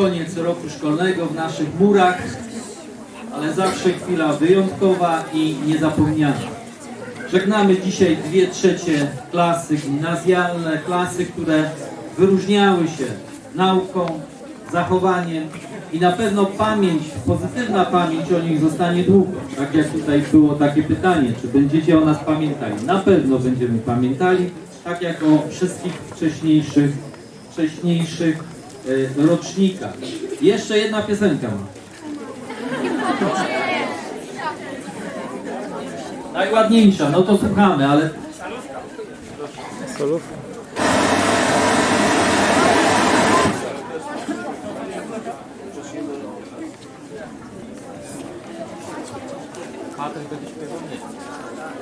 Koniec roku szkolnego w naszych murach, ale zawsze chwila wyjątkowa i niezapomniana. Żegnamy dzisiaj dwie trzecie klasy gimnazjalne, klasy, które wyróżniały się nauką, zachowaniem i na pewno pamięć, pozytywna pamięć o nich zostanie długo. Tak jak tutaj było takie pytanie, czy będziecie o nas pamiętali? Na pewno będziemy pamiętali, tak jak o wszystkich wcześniejszych, wcześniejszych e, rocznikach. Jeszcze jedna piosenka ma. Najładniejsza, no to słuchamy, ale Solówka.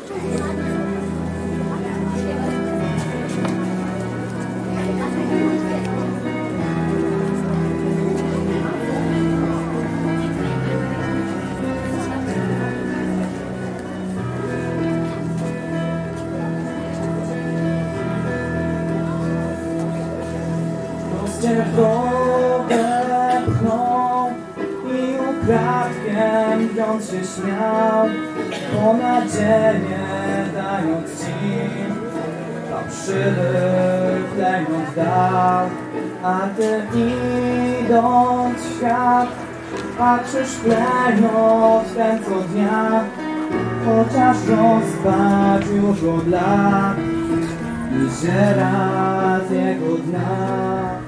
Cię w drogę pchnął i ukradkiem wiąc się śmiał, po nadzieję dając ci fałszywy klejnot dał, a ty idąc świat, patrzysz klejnot ten co dnia, chociaż rozpadł już od lat z jego dna.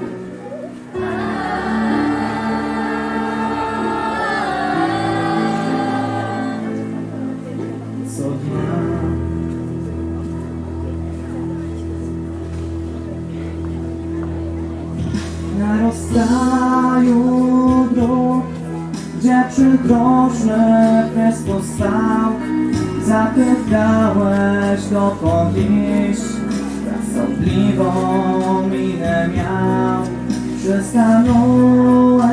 Na rozstaju dróg Gdzie przydrożny kresko stał Zapytałeś dokąd iść Frasobliwą minę miał. Przystanąłeś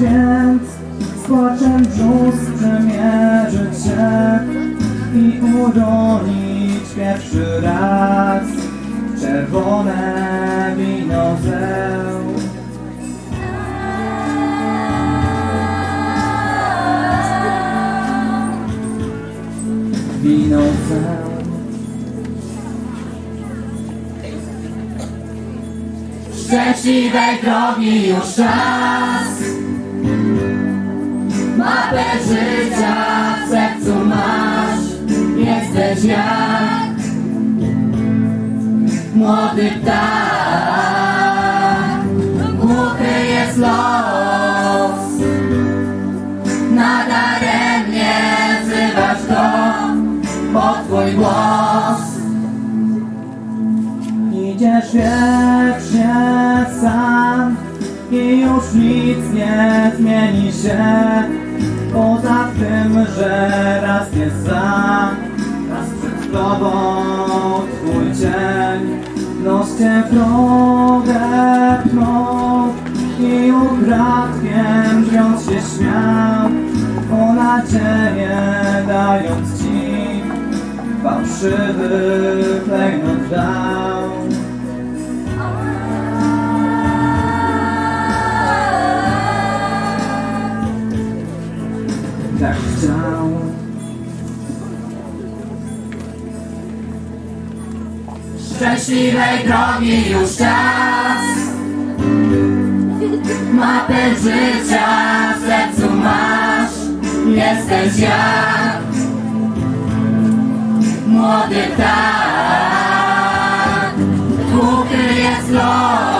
więc Z płaczem brzus przymierzyć się I uronić pierwszy raz Czerwone Wino zeł Szczęśliwej drogi już czas. Mapę życia w sercu masz. Jesteś jak Młody ptak Wiecznie sam i już nic nie zmieni się. Poza tym, że raz jest sam, raz przed tobą twój cień Los cię pchnął i ukradkiem drzwiąc się śmiał O nadzieję dając ci fałszywy klejnot dał chciał Szczęśliwej drogi już czas. Mapę życia w sercu masz. Jesteś jak Młody ptak Głuchy jest los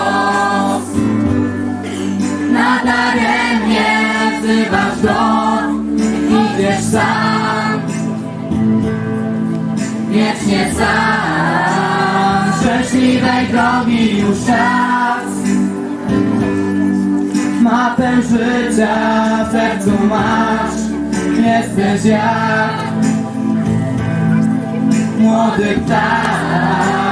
sam Wiecznie sam Szczęśliwej drogi już czas. Mapę życia w sercu masz. Jesteś jak. Młody ptak